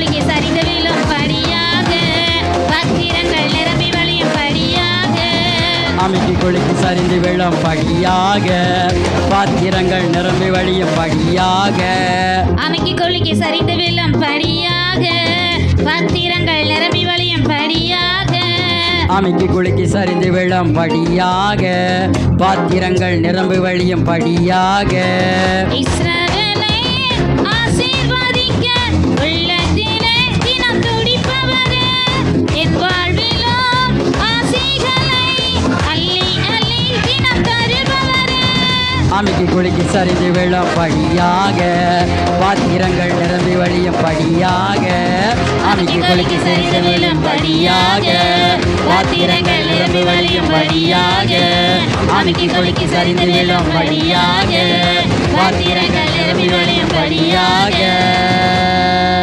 குலுக்கி சரிந்து விழும் படியாக பத்திரங்கள் நிரம்பி வழியும் படியாக அமைக்கு குலுக்கி சரிந்து விழும் படியாக பாத்திரங்கள் நிரம்பி வழியும் படியாக அமைக்கி குலுக்கி சரிந்து விழும் படியாக பத்திரங்கள் நிரம்பி வழியும் படியாக அமைக்கு குலுக்கி சரிந்து விழும் படியாக பாத்திரங்கள் நிரம்பி வழியும் படியாக அமைக்கு குலுக்கி சரிந்து விழும் படியாக பாத்திரங்கள் நிரம்பி வழியும் படியாக அமைக்கு குலுக்கி சரிந்து விழும் படியாக பாத்திரங்கள் நிரம்பி வழியும் படியாக அமைக்கு குலுக்கி சரிந்து விழும் படியாக பாத்திரங்கள் நிரம்பி வழியும் படியாக